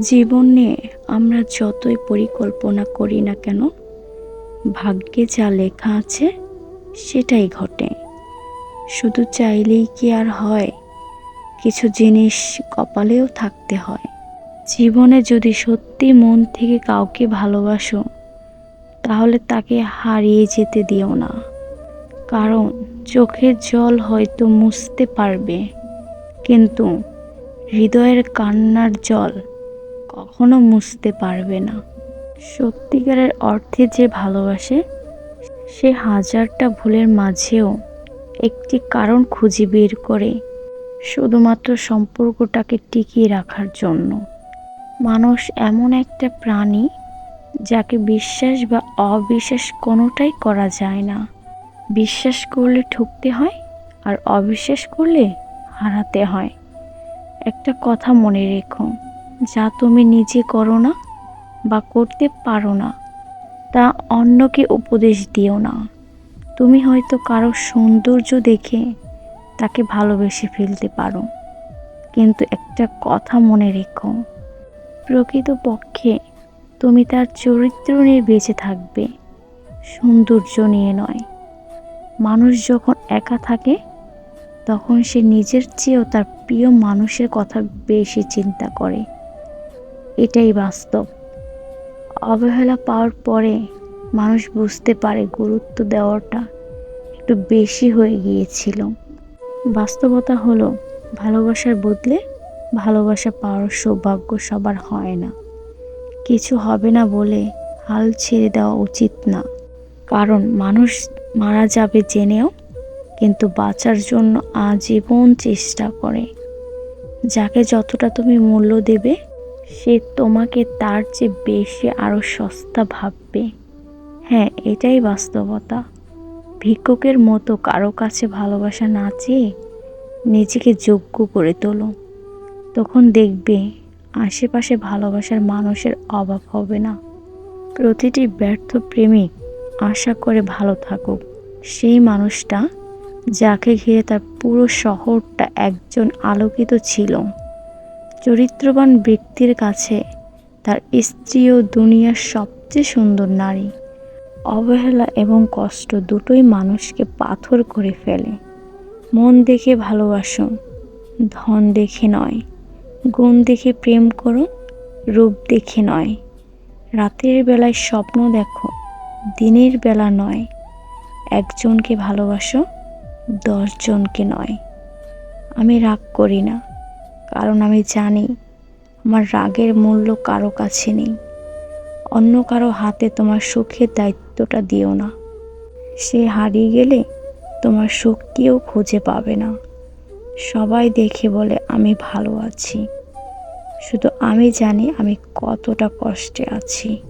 জীবন আমরা যতই পরিকল্পনা করি না কেন, ভাগ্যে যা লেখা আছে সেটাই ঘটে। শুধু চাইলেই কি আর হয়? কিছু জিনিস কপালেও থাকতে হয়। জীবনে যদি সত্যি মন থেকে কাউকে ভালোবাসো, তাহলে তাকে হারিয়ে যেতে দিও না। কারণ চোখের জল হয়তো মুছতে পারবে, কিন্তু হৃদয়ের কান্নার জল কখনো মুছতে পারবে না। সত্যিকারের অর্থে যে ভালোবাসে, সে হাজারটা ভুলের মাঝেও একটি কারণ খুঁজে বের করে, শুধুমাত্র সম্পর্কটাকে টিকিয়ে রাখার জন্য। মানুষ এমন একটা প্রাণী যাকে বিশ্বাস বা অবিশ্বাস কোনোটাই করা যায় না। বিশ্বাস করলে ঠুকতে হয় আর অবিশ্বাস করলে হারাতে হয়। একটা কথা মনে রেখো যা তুমি নিজে করো না বা করতে পারো না, তা অন্যকে উপদেশ দিও না। তুমি হয়তো কারও সৌন্দর্য দেখে তাকে ভালোবেসে ফেলতে পারো, কিন্তু একটা কথা মনে রেখো। প্রকৃতপক্ষে তুমি তার চরিত্র নিয়ে বেঁচে থাকবে, সৌন্দর্য নিয়ে নয়। মানুষ যখন একা থাকে, তখন সে নিজের চেয়েও তার প্রিয় মানুষের কথা বেশি চিন্তা করে। এটাই বাস্তব। অবহেলা পাওয়ার পরে মানুষ বুঝতে পারে গুরুত্ব দেওয়াটা একটু বেশি হয়ে গিয়েছিল। বাস্তবতা হলো, ভালোবাসার বদলে ভালোবাসা পাওয়ার সৌভাগ্য সবার হয় না। কিছু হবে না বলে হাল ছেড়ে দেওয়া উচিত না। কারণ মানুষ মারা যাবে জেনেও, কিন্তু বাঁচার জন্য আজীবন চেষ্টা করে। যাকে যতটা তুমি মূল্য দেবে সে তোমাকে তার চেয়ে বেশি আরও সস্তা ভাববে। হ্যাঁ এটাই বাস্তবতা। ভিক্ষুকের মতো কারও কাছে ভালোবাসা না চেয়ে নিজেকে যোগ্য করে তোলো। তখন দেখবে আশেপাশে ভালোবাসার মানুষের অভাব হবে না। প্রতিটি ব্যর্থ প্রেমিক আশা করে ভালো থাকুক। সেই মানুষটা যাকে ঘিরে তার পুরো শহরটা একজন আলোকিত ছিল। চরিত্রবান ব্যক্তির কাছে তার স্ত্রীও দুনিয়ার সবচেয়ে সুন্দর নারী। অবহেলা এবং কষ্ট দুটোই মানুষকে পাথর করে ফেলে। মন দেখে ভালোবাসো, ধন দেখে নয়। গুণ দেখে প্রেম করো, রূপ দেখে নয়। রাতের বেলায় স্বপ্ন দেখো, দিনের বেলা নয়। একজনকে ভালোবাসো, দশজনকে নয়। আমি রাগ করি না। কারণ আমি জানি আমার রাগের মূল্য কারও কাছে নেই। অন্য কারও হাতে তোমার সুখের দায়িত্বটা দিও না। সে হারিয়ে গেলে তোমার সুখ কেউ খুঁজে পাবে না। সবাই দেখে বলে, আমি ভালো আছি। শুধু আমি জানি আমি কতটা কষ্টে আছি।